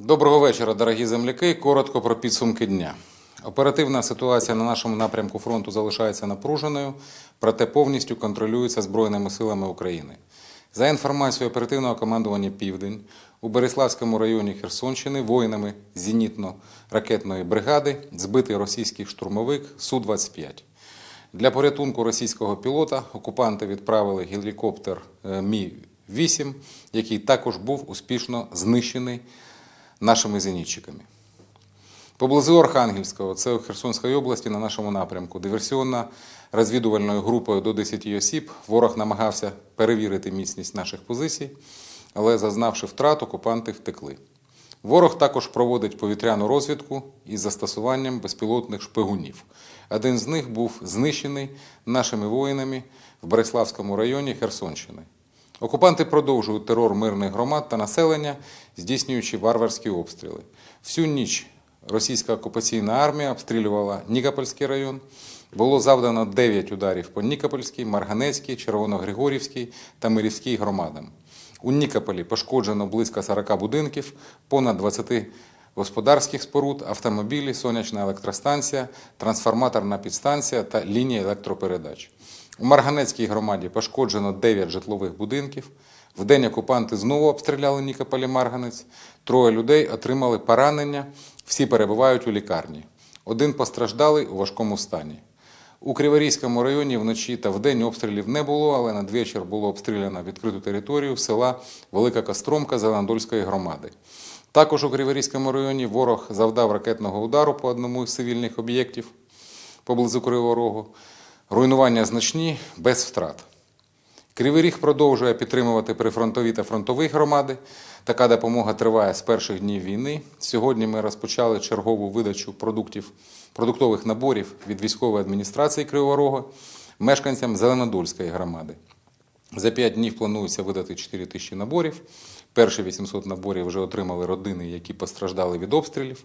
Доброго вечора, дорогі земляки. Коротко про підсумки дня. Оперативна ситуація на нашому напрямку фронту залишається напруженою, проте повністю контролюється Збройними силами України. За інформацією оперативного командування Південь у Береславському районі Херсонщини воїнами зенітно-ракетної бригади збитий російський штурмовик Су-25. Для порятунку російського пілота окупанти відправили гелікоптер е, Мі-8, який також був успішно знищений нашими зенітчиками. Поблизу Архангельського, це у Херсонській області на нашому напрямку, диверсіонно-розвідувальною групою до 10 осіб ворог намагався перевірити міцність наших позицій, але зазнавши втрат, окупанти втекли. Ворог також проводить повітряну розвідку із застосуванням безпілотних шпигунів. Один з них був знищений нашими воїнами в Береславському районі Херсонщини. Окупанти продовжують терор мирних громад та населення, здійснюючи варварські обстріли. Всю ніч російська окупаційна армія обстрілювала Нікопольський район. Було завдано 9 ударів по Нікопольській, Марганецькій, Червоногригорівській та Мирівській громадам. У Нікополі пошкоджено близько 40 будинків, понад 20 господарських споруд, автомобілі, сонячна електростанція, трансформаторна підстанція та лінія електропередач. У Марганецькій громаді пошкоджено 9 житлових будинків. Вдень окупанти знову обстріляли Нікополі Марганець. Троє людей отримали поранення. Всі перебувають у лікарні. Один постраждалий у важкому стані. У Криворізькому районі вночі та вдень обстрілів не було, але надвечір було обстріляно відкриту територію села Велика Костромка Зеландольської громади. Також у Криворізькому районі ворог завдав ракетного удару по одному із цивільних об'єктів поблизу Кривого Рогу. Руйнування значні, без втрат. Кривий Ріг продовжує підтримувати прифронтові та фронтові громади. Така допомога триває з перших днів війни. Сьогодні ми розпочали чергову видачу продуктів, продуктових наборів від військової адміністрації Кривого Рогу мешканцям Зеленодольської громади. За 5 днів планується видати 4 тисячі наборів. Перші 800 наборів вже отримали родини, які постраждали від обстрілів.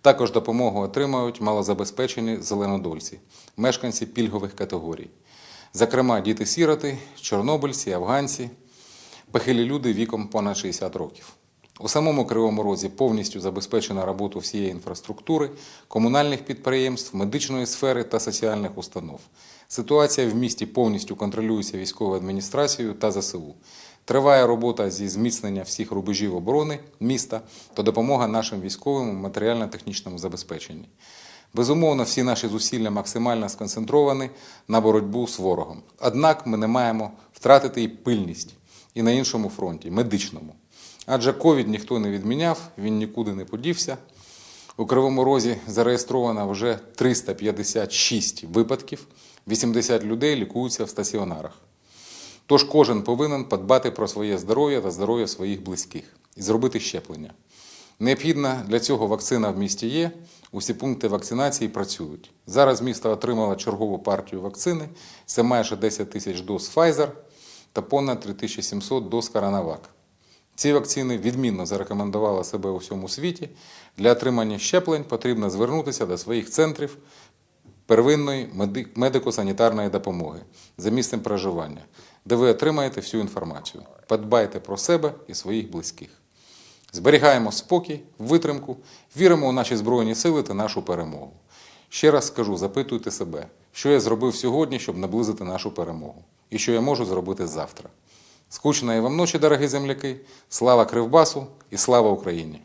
Також допомогу отримають малозабезпечені зеленодольці, мешканці пільгових категорій. Зокрема, діти-сіроти, чорнобильці, афганці, похилі люди віком понад 60 років. У самому Кривому Розі повністю забезпечена роботу всієї інфраструктури, комунальних підприємств, медичної сфери та соціальних установ. Ситуація в місті повністю контролюється військовою адміністрацією та ЗСУ. Триває робота зі зміцнення всіх рубежів оборони міста та допомога нашим військовим у матеріально-технічному забезпеченні. Безумовно, всі наші зусилля максимально сконцентровані на боротьбу з ворогом. Однак ми не маємо втратити і пильність і на іншому фронті, медичному. Адже ковід ніхто не відміняв, він нікуди не подівся. У Кривому Розі зареєстровано вже 356 випадків, 80 людей лікуються в стаціонарах. Тож кожен повинен подбати про своє здоров'я та здоров'я своїх близьких і зробити щеплення. Необхідна для цього вакцина в місті є. Усі пункти вакцинації працюють. Зараз місто отримало чергову партію вакцини. Це майже 10 тисяч доз Pfizer та понад 3700 доз CoronaVac. Ці вакцини відмінно зарекомендували себе у всьому світі. Для отримання щеплень потрібно звернутися до своїх центрів первинної медико-санітарної допомоги за місцем проживання, де ви отримаєте всю інформацію. Подбайте про себе і своїх близьких. Зберігаємо спокій, витримку, віримо у наші Збройні сили та нашу перемогу. Ще раз скажу, запитуйте себе, що я зробив сьогодні, щоб наблизити нашу перемогу, і що я можу зробити завтра. Скучної вам ночі, дорогі земляки, слава Кривбасу і слава Україні!